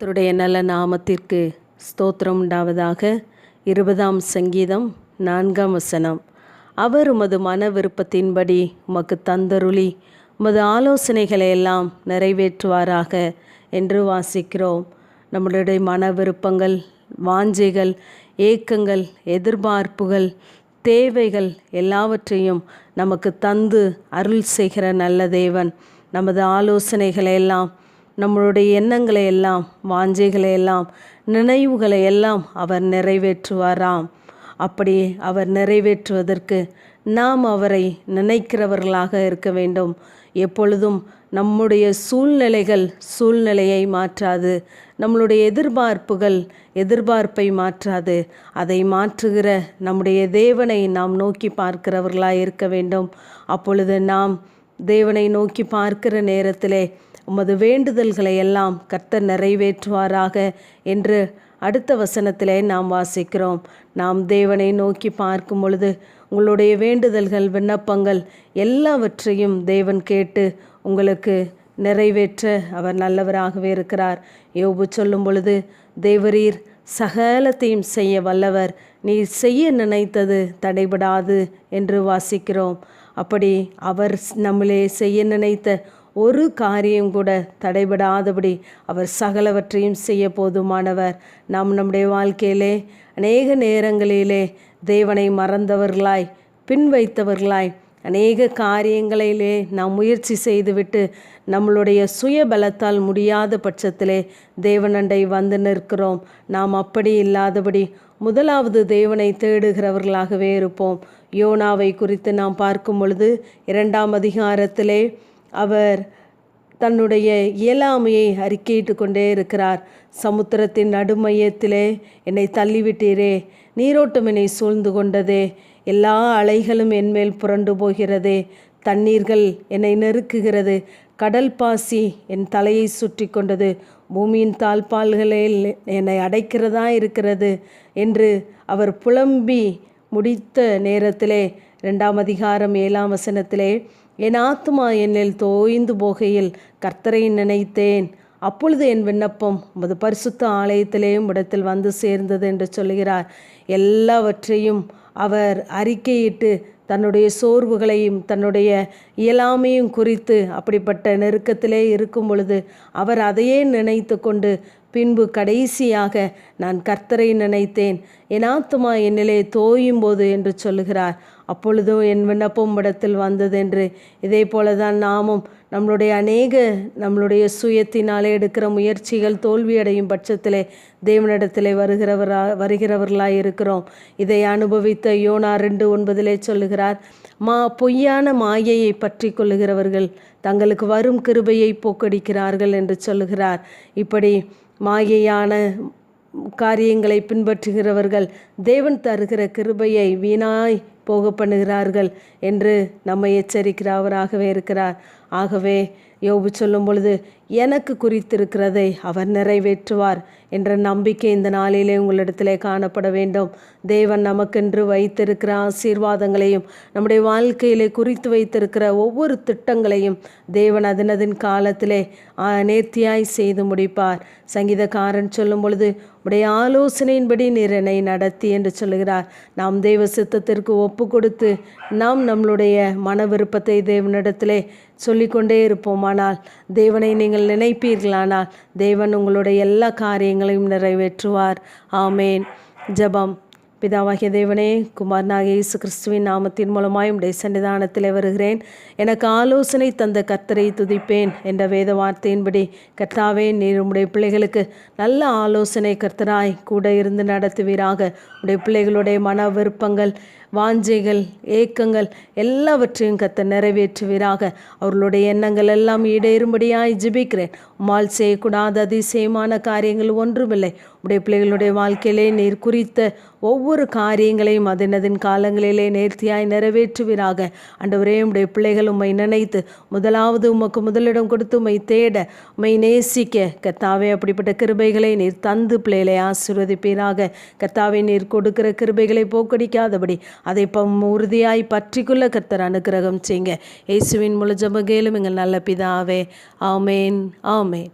கத்தருடைய நல்ல நாமத்திற்கு ஸ்தோத்திரம் உண்டாவதாக. இருபதாம் சங்கீதம் நான்காம் வசனம். அவர் உமது மன விருப்பத்தின்படி உமக்கு தந்தருளி உமது ஆலோசனைகளை எல்லாம் நிறைவேற்றுவாராக என்று வாசிக்கிறோம். நம்மளுடைய மன விருப்பங்கள் வாஞ்சைகள் ஏக்கங்கள் எதிர்பார்ப்புகள் தேவைகள் எல்லாவற்றையும் நமக்கு தந்து அருள் செய்கிற நல்ல தேவன். நமது ஆலோசனைகளை எல்லாம் நம்மளுடைய எண்ணங்களை எல்லாம் வாஞ்சைகளை எல்லாம் நினைவுகளை எல்லாம் அவர் நிறைவேற்றுவாராம். அப்படி அவர் நிறைவேற்றுவதற்கு நாம் அவரை நினைக்கிறவர்களாக இருக்க வேண்டும். எப்பொழுதும் நம்முடைய சூழ்நிலைகள் சூழ்நிலையை மாற்றாது. நம்மளுடைய எதிர்பார்ப்புகள் எதிர்பார்ப்பை மாற்றாது. அதை மாற்றுகிற நம்முடைய தேவனை நாம் நோக்கி பார்க்கிறவர்களாக இருக்க வேண்டும். அப்பொழுது நாம் தேவனை நோக்கி பார்க்கிற நேரத்திலே உமது வேண்டுதல்களை எல்லாம் கர்த்தர் நிறைவேற்றுவாராக என்று அடுத்த வசனத்திலே நாம் வாசிக்கிறோம். நாம் தேவனை நோக்கி பார்க்கும் பொழுது உங்களுடைய வேண்டுதல்கள் விண்ணப்பங்கள் எல்லாவற்றையும் தேவன் கேட்டு உங்களுக்கு நிறைவேற்ற அவர் நல்லவராகவே இருக்கிறார். யோபு சொல்லும் பொழுது தேவரீர் சகலத்தையும் செய்ய வல்லவர். நீ செய்ய நினைத்தது தடைபடாது என்று வாசிக்கிறோம். அப்படி அவர் நம்மளே செய்ய நினைத்த ஒரு காரியம் கூட தடைபடாதபடி அவர் சகலவற்றையும் செய்ய போதுமானவர். நாம் நம்முடைய வாழ்க்கையிலே அநேக நேரங்களிலே தேவனை மறந்தவர்களாய் பின் வைத்தவர்களாய் அநேக காரியங்களிலே நாம் முயற்சி செய்துவிட்டு நம்மளுடைய சுய பலத்தால் முடியாத பட்சத்திலே தேவனண்டை வந்து நிற்கிறோம். நாம் அப்படி இல்லாதபடி முதலாவது தேவனை தேடுகிறவர்களாகவே இருப்போம். யோனாவை குறித்து நாம் பார்க்கும் பொழுது இரண்டாம் அதிகாரத்திலே அவர் தன்னுடைய இயலாமையை அறிக்கையிட்டு கொண்டே இருக்கிறார். சமுத்திரத்தின் நடுமையத்திலே என்னை தள்ளிவிட்டீரே நீரோட்டம் என்னை சூழ்ந்து கொண்டதே எல்லா அலைகளும் என்மேல் புரண்டு போகிறதே தண்ணீர்கள் என்னை நெருக்குகிறது கடல் பாசி என் தலையை சுற்றி கொண்டது பூமியின் தாழ்பால்களில் என்னை அடைக்கிறதா இருக்கிறது என்று அவர் புலம்பி முடித்த நேரத்திலே ரெண்டாம் அதிகாரம் ஏழாம் வசனத்திலே என் ஆத்மா என்னில் தோய்ந்து போகையில் கர்த்தரை நினைத்தேன். அப்பொழுது என் விண்ணப்பம் உமது பரிசுத்த ஆலயத்திலேயும் இடத்தில் வந்து சேர்ந்தது என்று சொல்கிறார் எல்லாவற்றையும் அவர் அறிக்கையிட்டு தன்னுடைய சோர்வுகளையும் தன்னுடைய இயலாமையும் குறித்து அப்படிப்பட்ட நெருக்கத்திலே இருக்கும் பொழுது அவர் அதையே நினைத்து கொண்டு பின்பு கடைசியாக நான் கர்த்தரை நினைத்தேன். என் ஆத்துமா என்னிலே தோயும் போது என்று சொல்லுகிறார். அப்பொழுதும் என் விண்ணப்பம் இடத்தில் வந்ததென்று. இதே போல தான் நாமும் நம்மளுடைய அநேக நம்மளுடைய சுயத்தினாலே எடுக்கிற முயற்சிகள் தோல்வியடையும் பட்சத்திலே தேவனிடத்திலே வருகிறவரா வருகிறவர்களாய் இருக்கிறோம். இதை அனுபவித்த யோனா ரெண்டு ஒன்பதிலே சொல்லுகிறார் மா பொய்யான மாயையை பற்றி கொள்ளுகிறவர்கள் தங்களுக்கு வரும் கிருபையை போக்கடிக்கிறார்கள் என்று சொல்லுகிறார். இப்படி மாயையான காரியங்களை பின்பற்றுகிறவர்கள் தேவன் தருகிற கிருபையை வீணாய் போக பண்ணுகிறார்கள் என்று நம்மை எச்சரிக்கிறவராகவே இருக்கிறார். ஆகவே யோபு சொல்லும் பொழுது எனக்கு குறித்திருக்கிறதை அவர் நிறைவேற்றுவார். என்ற நம்பிக்கை இந்த நாளிலே உங்களிடத்திலே காணப்பட வேண்டும். தேவன் நமக்கென்று வைத்திருக்கிற ஆசீர்வாதங்களையும் நம்முடைய வாழ்க்கையிலே குறித்து வைத்திருக்கிற ஒவ்வொரு திட்டங்களையும் தேவன் அதனதின் காலத்திலே நேர்த்தியாய் செய்து முடிப்பார். சங்கீதக்காரன் சொல்லும் பொழுது உடைய ஆலோசனையின்படி நிறனை நடத்தி என்று சொல்லுகிறார். நாம் தெய்வ சித்தத்திற்கு ஒப்பு கொடுத்து நாம் நம்மளுடைய மன விருப்பத்தை தேவனிடத்திலே சொல்லிக்கொண்டே இருப்போமானால் தேவனை நீங்கள் நினைப்பீர்களானால் தேவன் உங்களுடைய எல்லா காரியங்களையும் நிறைவேற்றுவார். ஆமேன். ஜபம். பிதாவாகிய தேவனே குமாரனாகிய இயேசு கிறிஸ்துவின் நாமத்தின் மூலமாய் உடைய சன்னிதானத்தில் வருகிறேன். எனக்கு ஆலோசனை தந்த கர்த்தரை துதிப்பேன் என்ற வேத வார்த்தையின்படி கர்த்தாவே நீர் உடைய பிள்ளைகளுக்கு நல்ல ஆலோசனை கர்த்தராய் கூட இருந்து நடத்துவீராக. உடைய பிள்ளைகளுடைய மன விருப்பங்கள் வாஞ்சைகள் ஏக்கங்கள் எல்லாவற்றையும் கத்த நிறைவேற்றுவீராக. அவர்களுடைய எண்ணங்கள் எல்லாம் ஈடேறும்படியாய் ஜிபிக்கிறேன். உமால் செய்யக்கூடாத அதிசயமான காரியங்கள் ஒன்றுமில்லை. உடைய பிள்ளைகளுடைய வாழ்க்கையிலே நீர் குறித்த ஒவ்வொரு காரியங்களையும் அதனதின் காலங்களிலே நேர்த்தியாய் நிறைவேற்றுவீராக. அண்டவரே உடைய பிள்ளைகள் உம்மை நினைத்து முதலாவது உமக்கு முதலிடம் கொடுத்து உம்மை தேட உம்மை நேசிக்க கத்தாவே அப்படிப்பட்ட கிருபைகளை நீர் தந்து பிள்ளைகளை ஆசீர்வதிப்பீராக. கத்தாவை நீர் கொடுக்கிற கிருபைகளை போக்கடிக்காதபடி அதை இப்போ உறுதியாய் பற்றிக்குள்ள கர்த்தர் அனுக்கிரகம் செய்யுங்க. இயேசுவின் முழு ஜபகேலும் எங்கள் நல்ல பிதாவே. ஆமேன் ஆமேன்.